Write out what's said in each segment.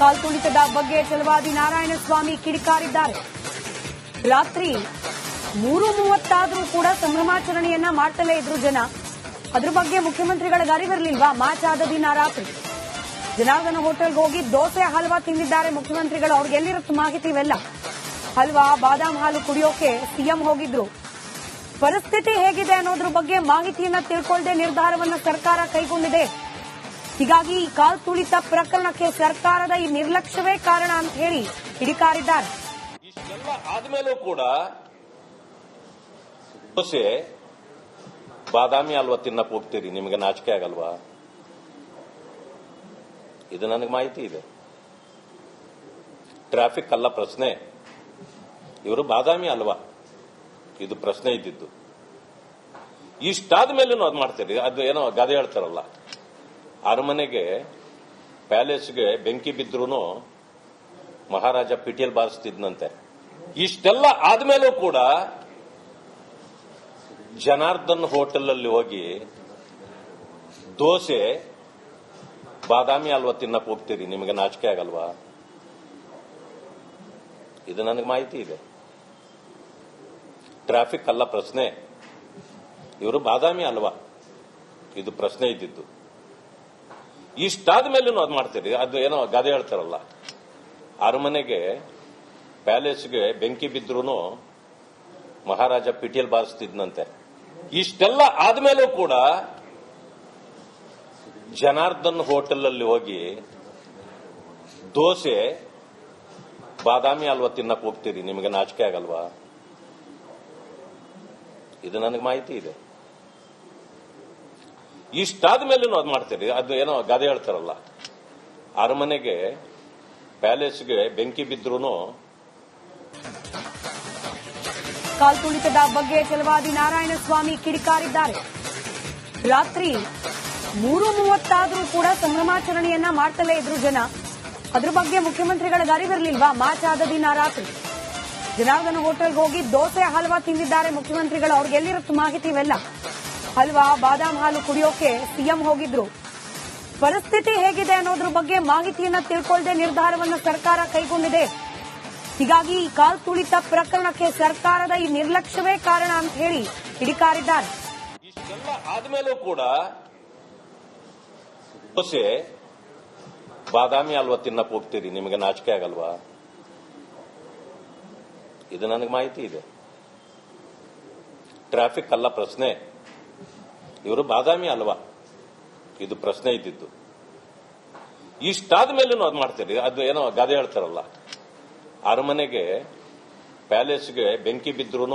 ಕಾಲ್ತುಳಿತದ ಬಗ್ಗೆ ಚಲವಾದಿ ನಾರಾಯಣಸ್ವಾಮಿ ಕಿಡಿಕಾರಿದ್ದಾರೆ. ರಾತ್ರಿ ಮೂರು ಮೂವತ್ತಾದರೂ ಕೂಡ ಸಂಭ್ರಮಾಚರಣೆಯನ್ನ ಮಾಡ್ತಲೇ ಇದ್ರು ಜನ. ಅದ್ರ ಬಗ್ಗೆ ಮುಖ್ಯಮಂತ್ರಿಗಳಿಗೆ ಅರಿವಿರಲಿಲ್ವಾ ಮಾರ್ಚ್ ಆದ ದಿನ ರಾತ್ರಿ. ಜನಾರ್ದನ ಹೋಟೆಲ್ಗೆ ಹೋಗಿ ದೋಸೆ, ಹಲ್ವಾ ತಿಂದಿದ್ದಾರೆ ಮುಖ್ಯಮಂತ್ರಿಗಳು. ಅವ್ರಿಗೆ ಎಲ್ಲಿರುತ್ತೆ ಮಾಹಿತಿ ಇವೆಲ್ಲ? ಹಲ್ವಾ, ಬಾದಾಮ್ ಹಾಲು ಕುಡಿಯೋಕೆ ಸಿಎಂ ಹೋಗಿದ್ರು. ಪರಿಸ್ಥಿತಿ ಹೇಗಿದೆ ಅನ್ನೋದ್ರ ಬಗ್ಗೆ ಮಾಹಿತಿಯನ್ನ ತಿಳ್ಕೊಳ್ಳದೆ ನಿರ್ಧಾರವನ್ನ ಸರ್ಕಾರ ಕೈಗೊಂಡಿದೆ. ಹೀಗಾಗಿ ಈ ಕಾಲ್ ತುಳಿತ ಪ್ರಕರಣಕ್ಕೆ ಸರ್ಕಾರದ ಈ ನಿರ್ಲಕ್ಷ್ಯವೇ ಕಾರಣ ಅಂತ ಹೇಳಿ ಕಿಡಿಕಾರಿದ್ದಾರೆ. ಇಷ್ಟೆಲ್ಲ ಆದ್ಮೇಲೂ ಕೂಡ ದೋಸೆ ಬಾದಾಮಿ ಅಲ್ವಾ ತಿನ್ನಕ್ ಹೋಗ್ತೀರಿ? ನಿಮಗೆ ನಾಚಿಕೆ ಆಗಲ್ವಾ? ಇದು ನನಗೆ ಮಾಹಿತಿ ಇದೆ. ಟ್ರಾಫಿಕ್ ಅಲ್ಲ ಪ್ರಶ್ನೆ. ಇವರು ಬಾದಾಮಿ ಅಲ್ವಾ? ಇದು ಪ್ರಶ್ನೆ ಇದ್ದಿದ್ದು. ಇಷ್ಟಾದ ಮೇಲೂ ಅದು ಮಾಡ್ತೀರಿ. ಅದು ಏನೋ ಗಾದೆ ಹೇಳ್ತಾರಲ್ಲ. ಅರಮನೆಗೆ, ಪ್ಯಾಲೇಸ್ಗೆ ಬೆಂಕಿ ಬಿದ್ರೂ ಮಹಾರಾಜ ಪಿಟಿಯಲ್ ಬಾರಿಸ್ತಿದ್ನಂತೆ. ಇಷ್ಟೆಲ್ಲ ಆದ್ಮೇಲೂ ಕೂಡ ಜನಾರ್ದನ್ ಹೋಟೆಲ್ ಅಲ್ಲಿ ಹೋಗಿ ದೋಸೆ, ಬಾದಾಮಿ ಅಲ್ವಾ ತಿನ್ನಕ್ ಹೋಗ್ತೀರಿ, ನಿಮಗೆ ನಾಚಿಕೆ ಆಗಲ್ವಾ? ಇದು ನನಗೆ ಮಾಹಿತಿ ಇದೆ. ಟ್ರಾಫಿಕ್ ಅಲ್ಲ ಪ್ರಶ್ನೆ. ಇವರು ಬಾದಾಮಿ ಅಲ್ವಾ ಇದು ಪ್ರಶ್ನೆ ಇದ್ದಿದ್ದು. ಇಷ್ಟಾದ ಮೇಲೂ ಅದು ಮಾಡ್ತೀರಿ ಅದು ಏನೋ ಗಾದೆ ಹೇಳ್ತಾರಲ್ಲ. ಅರಮನೆಗೆ, ಪ್ಯಾಲೇಸ್ಗೆ ಬೆಂಕಿ ಬಿದ್ರೂ ಮಹಾರಾಜ ಪಿಟಿಯಲ್ಲಿ ಬಾರಿಸ್ತಿದ್ನಂತೆ. ಇಷ್ಟೆಲ್ಲ ಆದ್ಮೇಲೂ ಕೂಡ ಜನಾರ್ದನ್ ಹೋಟೆಲ್ ಅಲ್ಲಿ ಹೋಗಿ ದೋಸೆ, ಬಾದಾಮಿ ಅಲ್ವಾ ತಿನ್ನಕ್ ಹೋಗ್ತೀರಿ ನಿಮಗೆ ನಾಚಿಕೆ ಆಗಲ್ವಾ? ಇದು ನನಗೆ ಮಾಹಿತಿ ಇದೆ. ಇಷ್ಟಾದ ಮೇಲೂ ಅದು ಮಾಡ್ತೀರಿ. ಅದು ಏನೋ ಗಾದೆ ಹೇಳ್ತಾರಲ್ಲ. ಅರಮನೆಗೆ, ಪ್ಯಾಲೇಸ್ಗೆ ಬೆಂಕಿ ಬಿದ್ರೂ ಕಾಲ್ತುಳಿತದ ಬಗ್ಗೆ ಚಲವಾದಿ ನಾರಾಯಣಸ್ವಾಮಿ ಕಿಡಿಕಾರಿದ್ದಾರೆ. ರಾತ್ರಿ ಮೂರು ಮೂವತ್ತಾದ್ರೂ ಕೂಡ ಸಂಭ್ರಮಾಚರಣೆಯನ್ನ ಮಾಡ್ತಲೇ ಇದ್ರು ಜನ. ಅದ್ರ ಬಗ್ಗೆ ಮುಖ್ಯಮಂತ್ರಿಗಳಿಗೆ ಅರಿವಿರಲಿಲ್ವಾ ಮಾರ್ಚ್ ಆದ ದಿನ ರಾತ್ರಿ. ಜನಾರ್ದನ ಹೋಟೆಲ್ಗೆ ಹೋಗಿ ದೋಸೆ, ಹಲ್ವಾ ತಿಂದಿದ್ದಾರೆ ಮುಖ್ಯಮಂತ್ರಿಗಳು. ಅವ್ರಿಗೆ ಎಲ್ಲಿರುತ್ತೆ ಮಾಹಿತಿ ಇವೆಲ್ಲ? ಹಲ್ವಾ ಬಾದಾಮ್ ಹಾಲು ಕುಡಿಯೋಕೆ ಸಿಎಂ ಹೋಗಿದ್ರು. ಪರಿಸ್ಥಿತಿ ಹೇಗಿದೆ ಅನ್ನೋದ್ರ ಬಗ್ಗೆ ಮಾಹಿತಿಯನ್ನ ತಿಳ್ಕೊಳ್ಳದೆ ನಿರ್ಧಾರವನ್ನ ಸರ್ಕಾರ ಕೈಗೊಂಡಿದೆ. ಹೀಗಾಗಿ ಈ ಕಾಲ್ ತುಳಿತ ಪ್ರಕರಣಕ್ಕೆ ಸರ್ಕಾರದ ಈ ನಿರ್ಲಕ್ಷ್ಯವೇ ಕಾರಣ ಅಂತ ಹೇಳಿ ಹಿಡಿಕಾರಿದ್ದಾರೆ ಇಷ್ಟೆಲ್ಲ ಆದ್ಮೇಲೂ ಕೂಡ ದೋಸೆ ಬಾದಾಮಿ ಅಲ್ವಾ ತಿನ್ನಕ್ಕೆ ಹೋಗ್ತೀರಿ ನಿಮಗೆ ನಾಚಿಕೆ ಆಗಲ್ವಾ? ಇದು ನನಗೆ ಮಾಹಿತಿ ಇದೆ. ಟ್ರಾಫಿಕ್ ಅಲ್ಲ ಪ್ರಶ್ನೆ. ಇವರು ಬಾದಾಮಿ ಅಲ್ವಾ? ಇದು ಪ್ರಶ್ನೆ ಇದ್ದಿದ್ದು. ಇಷ್ಟಾದ ಮೇಲೂ ಅದು ಮಾಡ್ತೀರಿ. ಅದು ಏನೋ ಗಾದೆ ಹೇಳ್ತಾರಲ್ಲ. ಅರಮನೆಗೆ, ಪ್ಯಾಲೇಸ್ಗೆ ಬೆಂಕಿ ಬಿದ್ರೂ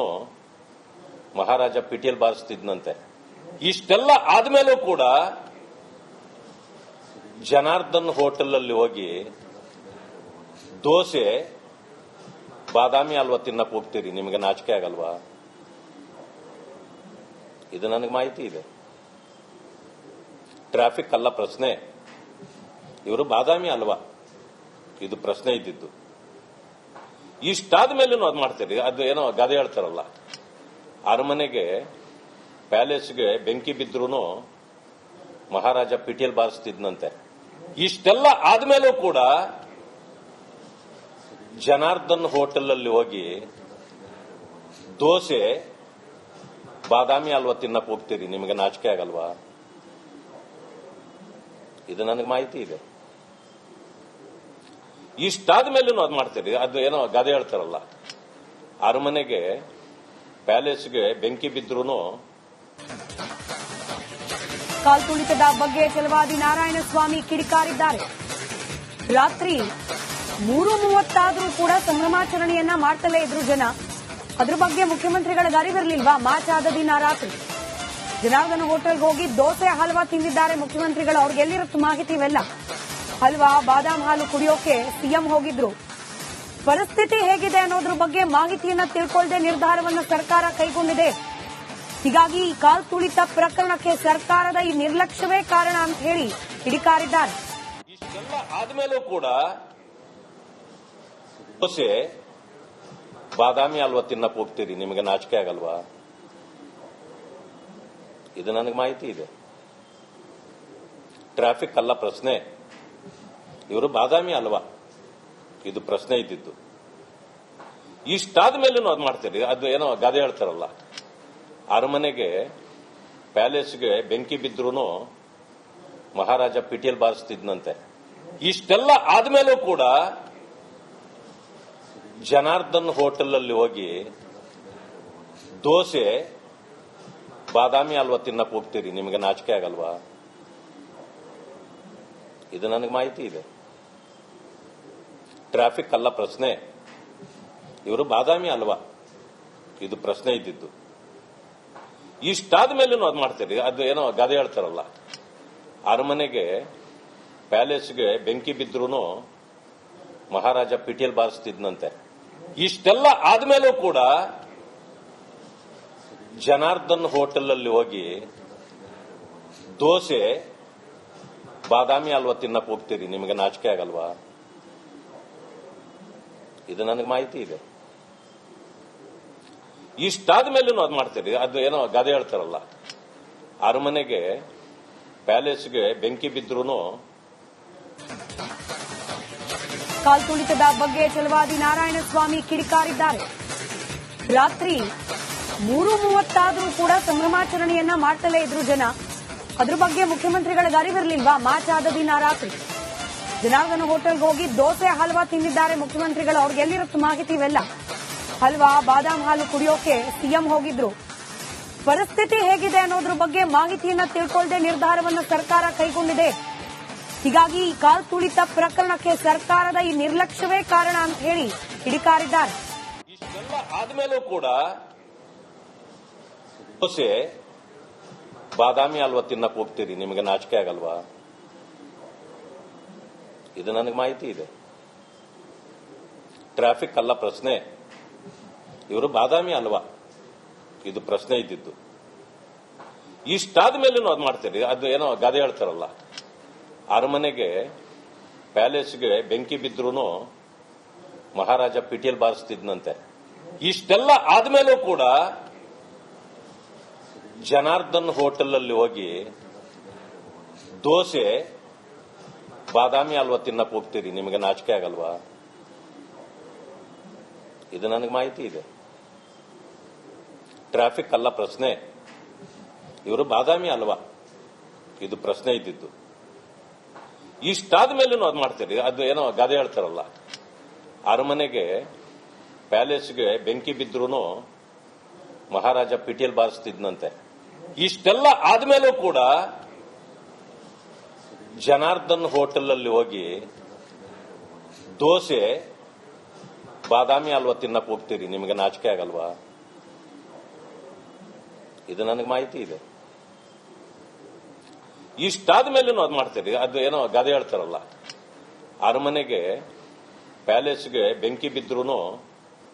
ಮಹಾರಾಜ ಪಿಟಿಯಲ್ಲಿ ಬಾರಿಸ್ತಿದ್ನಂತೆ. ಇಷ್ಟೆಲ್ಲ ಆದ್ಮೇಲೂ ಕೂಡ ಜನಾರ್ದನ್ ಹೋಟೆಲ್ ಅಲ್ಲಿ ಹೋಗಿ ದೋಸೆ, ಬಾದಾಮಿ ಅಲ್ವಾ ತಿನ್ನಕ್ ಹೋಗ್ತೀರಿ? ನಿಮಗೆ ನಾಚಿಕೆ ಆಗಲ್ವಾ? ಇದು ನನಗೆ ಮಾಹಿತಿ ಇದೆ. ಟ್ರಾಫಿಕ್ ಅಲ್ಲ ಪ್ರಶ್ನೆ. ಇವರು ಬಾದಾಮಿ ಅಲ್ವಾ? ಇದು ಪ್ರಶ್ನೆ ಇದ್ದಿದ್ದು. ಇಷ್ಟಾದ ಮೇಲೂ ಅದು ಮಾಡ್ತೀರಿ ಅದು ಏನೋ ಗಾದೆ ಹೇಳ್ತಾರಲ್ಲ. ಅರಮನೆಗೆ, ಪ್ಯಾಲೇಸ್ಗೆ ಬೆಂಕಿ ಬಿದ್ರೂ ಮಹಾರಾಜ ಪಿಟಿಯಲ್ಲಿ ಬಾರಿಸ್ತಿದ್ನಂತೆ. ಇಷ್ಟೆಲ್ಲ ಆದ್ಮೇಲೂ ಕೂಡ ಜನಾರ್ದನ್ ಹೋಟೆಲ್ ಅಲ್ಲಿ ಹೋಗಿ ದೋಸೆ, ಬಾದಾಮಿ ಅಲ್ವಾ ತಿನ್ನಕ್ ಹೋಗ್ತೀರಿ ನಿಮಗೆ ನಾಚಿಕೆ ಆಗಲ್ವಾ? ಇದು ನನಗೆ ಮಾಹಿತಿ ಇದೆ. ಇಷ್ಟಾದ ಮೇಲೂ ಅದು ಮಾಡ್ತೀರಿ. ಅದು ಏನೋ ಗಾದೆ ಹೇಳ್ತಾರಲ್ಲ. ಅರಮನೆಗೆ, ಪ್ಯಾಲೇಸ್ಗೆ ಬೆಂಕಿ ಬಿದ್ರೂ ಕಾಲ್ತುಳಿತದ ಬಗ್ಗೆ ಚಲವಾದಿ ನಾರಾಯಣಸ್ವಾಮಿ ಕಿಡಿಕಾರಿದ್ದಾರೆ. ರಾತ್ರಿ ಮೂರು ಮೂವತ್ತಾದರೂ ಕೂಡ ಸಂಭ್ರಮಾಚರಣೆಯನ್ನ ಮಾಡ್ತಲೇ ಇದ್ರು ಜನ. ಅದ್ರ ಬಗ್ಗೆ ಮುಖ್ಯಮಂತ್ರಿಗಳ ಅರಿವಿರಲಿಲ್ವಾ ಮಾರ್ಚ್ ಆದ ದಿನ ರಾತ್ರಿ. ಜನಾರ್ದನ ಹೋಟೆಲ್ಗೆ ಹೋಗಿ ದೋಸೆ, ಹಲ್ವಾ ತಿಂದಿದ್ದಾರೆ ಮುಖ್ಯಮಂತ್ರಿಗಳು. ಅವ್ರಿಗೆ ಎಲ್ಲಿರುತ್ತೆ ಮಾಹಿತಿ ಇವೆಲ್ಲ? ಹಲ್ವಾ, ಬಾದಾಮ್ ಹಾಲು ಕುಡಿಯೋಕೆ ಸಿಎಂ ಹೋಗಿದ್ರು. ಪರಿಸ್ಥಿತಿ ಹೇಗಿದೆ ಅನ್ನೋದ್ರ ಬಗ್ಗೆ ಮಾಹಿತಿಯನ್ನ ತಿಳ್ಕೊಳ್ಳದೆ ನಿರ್ಧಾರವನ್ನ ಸರ್ಕಾರ ಕೈಗೊಂಡಿದೆ. ಹೀಗಾಗಿ ಈ ಕಾಲ್ ತುಳಿತ ಪ್ರಕರಣಕ್ಕೆ ಸರ್ಕಾರದ ಈ ನಿರ್ಲಕ್ಷ್ಯವೇ ಕಾರಣ ಅಂತ ಹೇಳಿ ಕಿಡಿಕಾರಿದ್ದಾರೆ. ಇಷ್ಟೆಲ್ಲ ಆದ್ಮೇಲೂ ಕೂಡ ದೋಸೆ, ಬಾದಾಮಿ ಅಲ್ವಾ ತಿನ್ನಕ್ ಹೋಗ್ತೀರಿ ನಿಮಗೆ ನಾಚಿಕೆ ಆಗಲ್ವಾ? ಇದು ನನಗೆ ಮಾಹಿತಿ ಇದೆ. ಟ್ರಾಫಿಕ್ ಅಲ್ಲ ಪ್ರಶ್ನೆ. ಇವರು ಬಾದಾಮಿ ಅಲ್ವಾ? ಇದು ಪ್ರಶ್ನೆ ಇದ್ದಿದ್ದು. ಇಷ್ಟಾದ ಮೇಲೂ ಅದು ಮಾಡ್ತೀರಿ. ಅದು ಏನೋ ಗಾದೆ ಹೇಳ್ತಾರಲ್ಲ. ಅರಮನೆಗೆ, ಪ್ಯಾಲೇಸ್ಗೆ ಬೆಂಕಿ ಬಿದ್ರೂ ಮಹಾರಾಜ ಪಿಟಿಯಲ್ಲಿ ಬಾರಿಸ್ತಿದ್ನಂತೆ. ಇಷ್ಟೆಲ್ಲ ಆದ್ಮೇಲೂ ಕೂಡ ಜನಾರ್ದನ್ ಹೋಟೆಲ್ ಅಲ್ಲಿ ಹೋಗಿ ದೋಸೆ ಬಾದಾಮಿ ಅಲ್ವಾ ತಿನ್ನಕ್ ಹೋಗ್ತೀರಿ, ನಿಮಗೆ ನಾಚಿಕೆ ಆಗಲ್ವಾ? ಇದು ನನಗೆ ಮಾಹಿತಿ ಇದೆ. ಟ್ರಾಫಿಕ್ ಅಲ್ಲ ಪ್ರಶ್ನೆ. ಇವರು ಬಾದಾಮಿ ಅಲ್ವಾ ಇದು ಪ್ರಶ್ನೆ ಇದ್ದಿದ್ದು. ಇಷ್ಟಾದ ಮೇಲೂ ಅದು ಮಾಡ್ತೀರಿ. ಅದು ಏನೋ ಗಾದೆ ಹೇಳ್ತಾರಲ್ಲ. ಅರಮನೆಗೆ, ಪ್ಯಾಲೇಸ್ಗೆ ಬೆಂಕಿ ಬಿದ್ರೂ ಮಹಾರಾಜ ಪಿಟಿಯಲ್ಲಿ ಬಾರಿಸ್ತಿದ್ನಂತೆ. ಇಷ್ಟೆಲ್ಲ ಆದ್ಮೇಲೂ ಕೂಡ ಜನಾರ್ದನ್ ಹೋಟೆಲ್ ಅಲ್ಲಿ ಹೋಗಿ ದೋಸೆ, ಬಾದಾಮಿ ಅಲ್ವಾ ತಿನ್ನಕ್ ಹೋಗ್ತೀರಿ ನಿಮಗೆ ನಾಚಿಕೆ ಆಗಲ್ವಾ? ಇದು ನನಗೆ ಮಾಹಿತಿ ಇದೆ. ಇಷ್ಟಾದ ಮೇಲೂ ಅದು ಮಾಡ್ತೀರಿ. ಅದು ಏನೋ ಗಾದೆ ಹೇಳ್ತಾರಲ್ಲ. ಅರಮನೆಗೆ, ಪ್ಯಾಲೇಸ್ಗೆ ಬೆಂಕಿ ಬಿದ್ರೂ ಕಾಲ್ತುಳಿತದ ಬಗ್ಗೆ ಛಲವಾದಿ ನಾರಾಯಣಸ್ವಾಮಿ ಕಿಡಿಕಾರಿದ್ದಾರೆ. ರಾತ್ರಿ ಮೂರು ಮೂವತ್ತಾದ್ರೂ ಕೂಡ ಸಂಭ್ರಮಾಚರಣೆಯನ್ನ ಮಾಡ್ತಲೇ ಇದ್ರು ಜನ. ಅದ್ರ ಬಗ್ಗೆ ಮುಖ್ಯಮಂತ್ರಿಗಳಿಗೆ ಅರಿವಿರಲಿಲ್ವಾ ಮಾರ್ಚ್ ಆದ ದಿನ ರಾತ್ರಿ. ಜನಾರ್ದನ ಹೋಟೆಲ್ಗೆ ಹೋಗಿ ದೋಸೆ, ಹಲ್ವಾ ತಿಂದಿದ್ದಾರೆ ಮುಖ್ಯಮಂತ್ರಿಗಳು. ಅವ್ರಿಗೆ ಎಲ್ಲಿರುತ್ತೆ ಮಾಹಿತಿ ಇವೆಲ್ಲ? ಹಲ್ವಾ, ಬಾದಾಮ್ ಹಾಲು ಕುಡಿಯೋಕೆ ಸಿಎಂ ಹೋಗಿದ್ರು. ಪರಿಸ್ಥಿತಿ ಹೇಗಿದೆ ಅನ್ನೋದ್ರ ಬಗ್ಗೆ ಮಾಹಿತಿಯನ್ನ ತಿಳ್ಕೊಳ್ಳದೆ ನಿರ್ಧಾರವನ್ನು ಸರ್ಕಾರ ಕೈಗೊಂಡಿದೆ. ಹೀಗಾಗಿ ಈ ಕಾಲ್ ತುಳಿತ ಪ್ರಕರಣಕ್ಕೆ ಸರ್ಕಾರದ ಈ ನಿರ್ಲಕ್ಷ್ಯವೇ ಕಾರಣ ಅಂತ ಹೇಳಿ ಹಿಡಿಕಾರಿದ್ದಾರೆ. ದೋಸೆ ಬಾದಾಮಿ ಅಲ್ವಾ ತಿನ್ನಕ್ ಹೋಗ್ತೀರಿ, ನಿಮಗೆ ನಾಚಿಕೆ ಆಗಲ್ವಾ? ಇದು ನನಗೆ ಮಾಹಿತಿ ಇದೆ. ಟ್ರಾಫಿಕ್ ಅಲ್ಲ ಪ್ರಶ್ನೆ. ಇವರು ಬಾದಾಮಿ ಅಲ್ವಾ ಇದು ಪ್ರಶ್ನೆ ಇದ್ದಿದ್ದು. ಇಷ್ಟಾದ ಮೇಲೂ ಅದು ಮಾಡ್ತೀರಿ, ಅದು ಏನೋ ಗಾದೆ ಹೇಳ್ತಾರಲ್ಲ. ಅರಮನೆಗೆ, ಪ್ಯಾಲೇಸ್ಗೆ ಬೆಂಕಿ ಬಿದ್ರೂ ಮಹಾರಾಜ ಪಿಟಿಯಲ್ಲಿ ಬಾರಿಸ್ತಿದ್ನಂತೆ. ಇಷ್ಟೆಲ್ಲ ಆದ್ಮೇಲೂ ಕೂಡ ಜನಾರ್ದನ್ ಹೋಟೆಲ್ ಅಲ್ಲಿ ಹೋಗಿ ದೋಸೆ, ಬಾದಾಮಿ ಅಲ್ವಾ ತಿನ್ನಕ್ ಹೋಗ್ತೀರಿ, ನಿಮಗೆ ನಾಚಿಕೆ ಆಗಲ್ವಾ? ಇದು ನನಗೆ ಮಾಹಿತಿ ಇದೆ. ಟ್ರಾಫಿಕ್ ಅಲ್ಲ ಪ್ರಶ್ನೆ. ಇವರು ಬಾದಾಮಿ ಅಲ್ವಾ ಇದು ಪ್ರಶ್ನೆ ಇದ್ದಿದ್ದು. ಇಷ್ಟಾದ ಮೇಲೂ ಅದು ಮಾಡ್ತೀರಿ. ಅದು ಏನೋ ಗಾದೆ ಹೇಳ್ತಾರಲ್ಲ. ಅರಮನೆಗೆ, ಪ್ಯಾಲೇಸ್ಗೆ ಬೆಂಕಿ ಬಿದ್ರೂ ಮಹಾರಾಜ ಪಿಟಿಯಲ್ಲಿ ಬಾರಿಸ್ತಿದ್ನಂತೆ. ಇಷ್ಟೆಲ್ಲ ಆದ್ಮೇಲೂ ಕೂಡ ಜನಾರ್ದನ್ ಹೋಟೆಲ್ ಅಲ್ಲಿ ಹೋಗಿ ದೋಸೆ, ಬಾದಾಮಿ ಅಲ್ವಾ ತಿನ್ನಕ್ ಹೋಗ್ತೀರಿ, ನಿಮಗೆ ನಾಚಿಕೆ ಆಗಲ್ವಾ? ಇದು ನನಗೆ ಮಾಹಿತಿ ಇದೆ. ಇಷ್ಟಾದ ಮೇಲೂ ಅದು ಮಾಡ್ತೀರಿ, ಅದು ಏನೋ ಗಾದೆ ಹೇಳ್ತಾರಲ್ಲ. ಅರಮನೆಗೆ, ಪ್ಯಾಲೇಸ್ಗೆ ಬೆಂಕಿ ಬಿದ್ರೂ